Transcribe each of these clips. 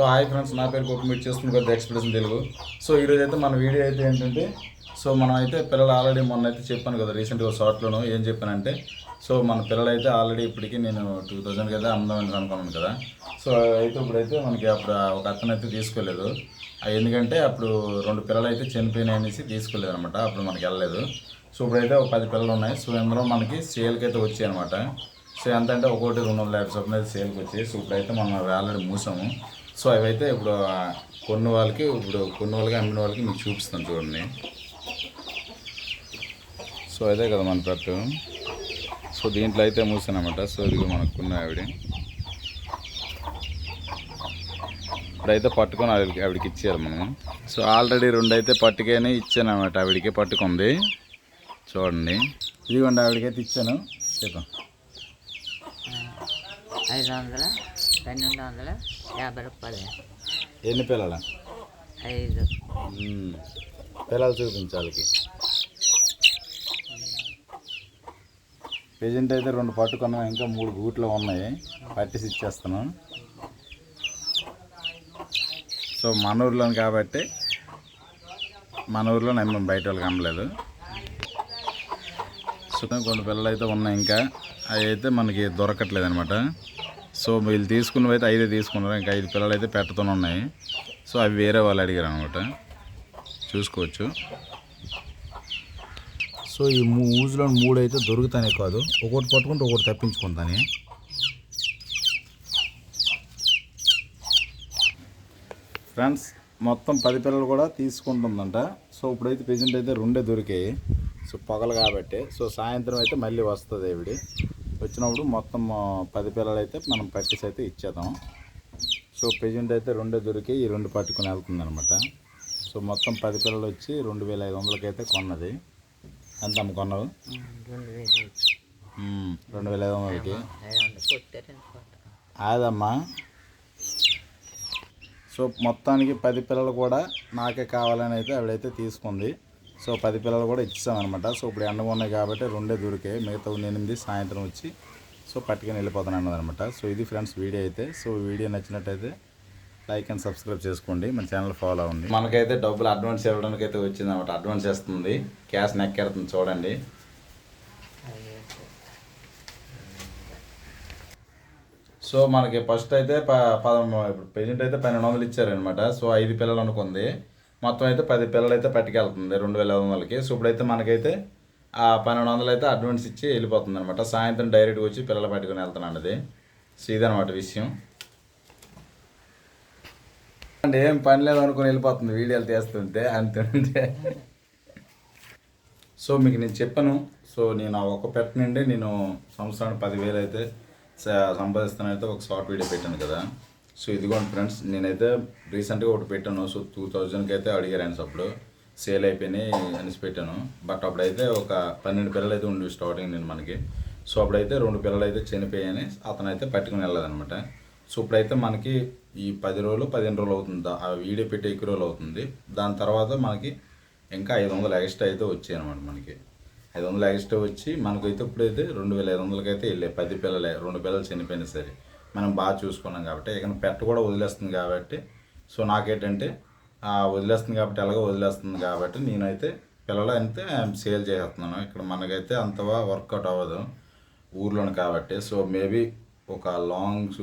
So hi friends నా పేరు గోపి మీరు చేస్తున్న కొద్ది ఎక్స్ప్రెషన్ తెలుగు. సో ఈరోజు అయితే మన వీడియో అయితే ఏంటంటే సో మనం అయితే పిల్లలు ఆల్రెడీ మొన్న అయితే చెప్పాను కదా రీసెంట్గా షార్ట్లోను ఏం చెప్పానంటే సో మన పిల్లలు అయితే ఆల్రెడీ ఇప్పటికీ నేను టూ థౌజండ్కి అయితే అమ్దామని అనుకున్నాను కదా. సో అయితే ఇప్పుడైతే మనకి అప్పుడు ఒక అతను అయితే తీసుకోలేదు ఎందుకంటే అప్పుడు రెండు పిల్లలు అయితే చనిపోయినాయి అనేసి తీసుకోలేదు అనమాట అప్పుడు మనకి వెళ్ళలేదు. సో ఇప్పుడైతే ఒక పది పిల్లలు ఉన్నాయి. సో ఇందులో మనకి సేల్కి అయితే వచ్చాయి అనమాట సో ఎంత అంటే ఒకటి రెండు వందల యాభై చొప్పున అయితే సేల్కి వచ్చాయి. సో ఇప్పుడైతే మనం ఆల్రెడీ మూసాము. సో అవైతే ఇప్పుడు కొన్ని వాళ్ళకి ఇప్పుడు కొన్ని వాళ్ళకి అమ్మిన వాళ్ళకి మీకు చూపిస్తాను చూడండి. సో అదే కదా మన పెట్టు సో దీంట్లో అయితే మూసానమాట. సో ఇది మనకున్న ఆవిడ. ఇప్పుడైతే పట్టుకొని ఆవిడకి ఆవిడకి ఇచ్చారు మనం. సో ఆల్రెడీ రెండు అయితే పట్టుకొని ఇచ్చాను అనమాట పట్టుకుంది. చూడండి. ఇదిగోండి ఆవిడకైతే ఇచ్చాను. చెప్పాం. ఐదు వందల? పన్నెండు వందల యాభై రూపాయలు. ఎన్ని పిల్లల? ఐదు. మ్మ్. పిల్లలు చూపించాలికి. ప్రజెంట్ అయితే రెండు పట్టుకున్నాం ఇంకా మూడు గూట్లో ఉన్నాయి. పట్టేసి ఇచ్చేస్తాను సో మన ఊర్లో కాబట్టి మన ఊర్లో నమ్మ బయట వాళ్ళకి అమ్మలేదు. సో కొన్ని పిల్లలు అయితే ఉన్నాయి ఇంకా. అవి అయితే మనకి దొరకట్లేదు అనమాట సో వీళ్ళు తీసుకున్నవి అయితే ఐదే తీసుకున్నారు. ఇంకా ఐదు పిల్లలు అయితే పెట్టతూనే ఉన్నాయి. సో అవి వేరే వాళ్ళు అడిగారు అనమాట చూసుకోవచ్చు. సో ఈ మూజులో మూడు అయితే దొరుకుతానే కాదు. ఒకటి పట్టుకుంటే ఒకటి తప్పించుకుంటానే. ఫ్రెండ్స్ మొత్తం పది పిల్లలు కూడా తీసుకుంటుందంట. సో ఇప్పుడైతే ప్రజెంట్ అయితే రెండే దొరికాయి. సో పొగలు కాబట్టి. సో సాయంత్రం అయితే మళ్ళీ వస్తుంది ఇవిడి వచ్చినప్పుడు మొత్తం పది పిల్లలు అయితే మనం పట్టేసి అయితే ఇచ్చేద్దాం. సో ప్రజెంట్ అయితే రెండే దొరికి ఈ రెండు పట్టుకుని వెళ్తుంది అనమాట సో మొత్తం పది పిల్లలు వచ్చి రెండు వేల ఐదు వందలకి అయితే కొన్నది. ఎంత అమ్మ కొన్నావు? రెండు వేల ఐదు వందలకి. అదమ్మా సో మొత్తానికి పది పిల్లలు కూడా నాకే కావాలని అయితే ఆవిడైతే తీసుకుంది. సో పది పిల్లలు కూడా ఇచ్చామన్నమాట సో ఇప్పుడు ఎండగా ఉన్నాయి కాబట్టి రెండే దొరికాయి మిగతా ఉన్న ఎనిమిది సాయంత్రం వచ్చి సో పట్టుకొని వెళ్ళిపోతాను అన్నదనమాట సో ఇది ఫ్రెండ్స్ వీడియో అయితే. సో వీడియో నచ్చినట్టయితే లైక్ అండ్ సబ్స్క్రైబ్ చేసుకోండి. మన ఛానల్ ఫాలో అవ్వండి. మనకైతే డబ్బులు అడ్వాన్స్ ఇవ్వడానికి అయితే వచ్చింది అనమాట అడ్వాన్స్ వేస్తుంది క్యాష్ నెక్కెడుతుంది చూడండి. సో మనకి ఫస్ట్ అయితే ప ఇప్పుడు ప్రెజెంట్ అయితే పన్నెండు వందలు ఇచ్చారనమాట సో ఐదు పిల్లలు అనుకుంది. మొత్తం అయితే పది పిల్లలు అయితే పట్టుకెళ్తుంది రెండు వేల ఐదు వందలకి. సో ఇప్పుడైతే మనకైతే ఆ పన్నెండు వందలు అయితే అడ్వాన్స్ ఇచ్చి వెళ్ళిపోతుంది అనమాట సాయంత్రం డైరెక్ట్గా వచ్చి పిల్లలు పట్టుకుని వెళ్తున్నాను అది. సో ఇదనమాట విషయం. అంటే ఏం పని లేదు అనుకుని వెళ్ళిపోతుంది వీడియోలు తీస్తుంటే అంతే సో మీకు నేను చెప్పాను. సో నేను ఒక పెట్ట నుండి నేను సంవత్సరానికి పదివేలు అయితే సంపాదిస్తానైతే ఒక షార్ట్ వీడియో పెట్టాను కదా. సో ఇదిగోండి ఫ్రెండ్స్ నేనైతే రీసెంట్గా ఒకటి పెట్టాను. సో టూ థౌజండ్కి అయితే అడిగారు అనేసి అప్పుడు. సేల్ అయిపోయినాయి అనేసి పెట్టాను. బట్ అప్పుడైతే ఒక పన్నెండు పిల్లలు అయితే ఉండి స్టార్టింగ్ నేను మనకి. సో అప్పుడైతే రెండు పిల్లలు అయితే చనిపోయాయని అతను అయితే పట్టుకుని వెళ్ళదనమాట సో ఇప్పుడైతే మనకి ఈ పది రోజులు పదిహేను రోజులు అవుతుంది? ఆ వీడియో పెట్టి ఎక్కువ రోజులు అవుతుంది. దాని తర్వాత మనకి ఇంకా ఐదు వందలు ఎక్స్ట్రా అయితే వచ్చాయి అనమాట మనకి. ఐదు వందలు ఎక్స్ట్రా వచ్చి మనకైతే ఇప్పుడైతే రెండు వేల ఐదు వందలకి అయితే వెళ్ళాయి. పది పిల్లలే రెండు పిల్లలు చనిపోయినా సరే. మనం బాగా చూసుకున్నాం కాబట్టి ఇక పెట్ట కూడా వదిలేస్తుంది కాబట్టి సో నాకేంటంటే వదిలేస్తుంది కాబట్టి ఎలాగో వదిలేస్తుంది కాబట్టి నేనైతే పిల్లలు అయితే సేల్ చేస్తున్నాను ఇక్కడ మనకైతే అంతగా వర్కౌట్ అవ్వదు ఊర్లోనే కాబట్టి. సో మేబీ ఒక లాంగ్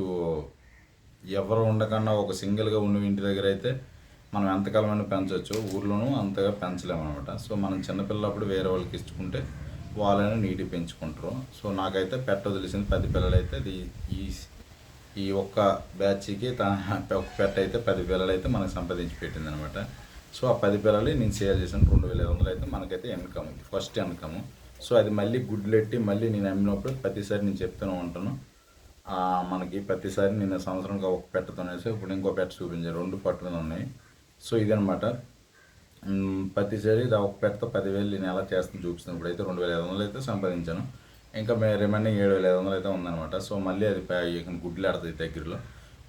ఎవరు ఉండకుండా ఒక సింగిల్గా ఉన్న ఇంటి దగ్గర అయితే మనం ఎంతకాలమైనా పెంచవచ్చు ఊర్లోనూ అంతగా పెంచలేము అనమాట సో మనం చిన్నపిల్లప్పుడు వేరే వాళ్ళకి ఇచ్చుకుంటే వాళ్ళని నీటి పెంచుకుంటారు. సో నాకైతే పెట్ట వదిలేసింది. పది పిల్లలైతే అది ఈ ఈ ఒక్క బ్యాచ్కి తన ఒక పెట్ట అయితే పది పిల్లలు అయితే మనకు సంపాదించి పెట్టింది అనమాట సో ఆ పది పిల్లలు నేను సేల్ చేశాను. రెండు వేల ఐదు వందలు అయితే మనకైతే ఇన్కమ్ ఫస్ట్ ఇన్కమ్. సో అది మళ్ళీ గుడ్లెట్టి మళ్ళీ నేను అమ్మినప్పుడు ప్రతిసారి నేను చెప్తూనే ఉంటాను. మనకి ప్రతిసారి నేను సంవత్సరానికి ఒక పెట్టతోనేసి ఇప్పుడు ఇంకో పెట్ట చూపించాను రెండు పట్టుకుని ఉన్నాయి. సో ఇదనమాట. ప్రతిసారి ఇది ఒక పెట్టతో పదివేలు నేను ఎలా చేస్తాను చూపిస్తాను ఇప్పుడైతే రెండు వేల ఐదు వందలు అయితే సంపాదించాను. ఇంకా రిమైనింగ్ ఏడు వేల ఐదు వందలు అయితే ఉందన్నమాట. సో మళ్ళీ అది గుడ్లు ఆడుతుంది దగ్గరలో.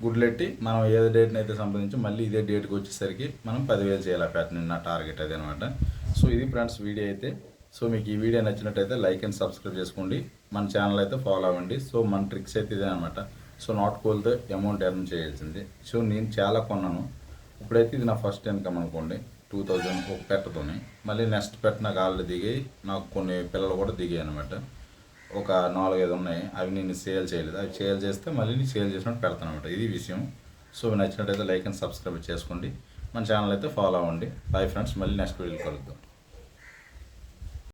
గుడ్లెట్టి మనం ఏ డేట్ని అయితే సంపాదించి మళ్ళీ ఇదే డేట్కి వచ్చేసరికి మనం పదివేలు చేయాలి ఫ్యాట్ నా టార్గెట్ అది అనమాట సో ఇది ఫ్రెండ్స్ వీడియో అయితే. సో మీకు ఈ వీడియో నచ్చినట్టయితే లైక్ అండ్ సబ్స్క్రైబ్ చేసుకోండి. మన ఛానల్ అయితే ఫాలో అవ్వండి. సో మన ట్రిక్స్ అయితే ఇదే అనమాట సో నాట్ కోల్తో అమౌంట్ ఎర్న్ చేయాల్సింది. సో నేను చాలా కొన్నాను. ఇప్పుడైతే ఇది నా ఫస్ట్ ఇన్కమ్ అనుకోండి. టూ థౌజండ్ ఒక పెట్టతోని. మళ్ళీ నెక్స్ట్ పెట్ట నాకు దిగి నాకు కొన్ని పిల్లలు కూడా దిగాయి అనమాట ఒక నాలుగైదు ఉన్నాయి. అవి నేను సేల్ చేయలేదు. అవి సేల్ చేస్తే మళ్ళీ నేను సేల్ చేసినట్టు పెడతాను అనమాట ఇది విషయం. సో నచ్చినట్టయితే లైక్ అండ్ సబ్స్క్రైబ్ చేసుకోండి. మన ఛానల్ అయితే ఫాలో అవ్వండి. బాయ్ ఫ్రెండ్స్ మళ్ళీ నెక్స్ట్ వీడియో కలుద్దాం.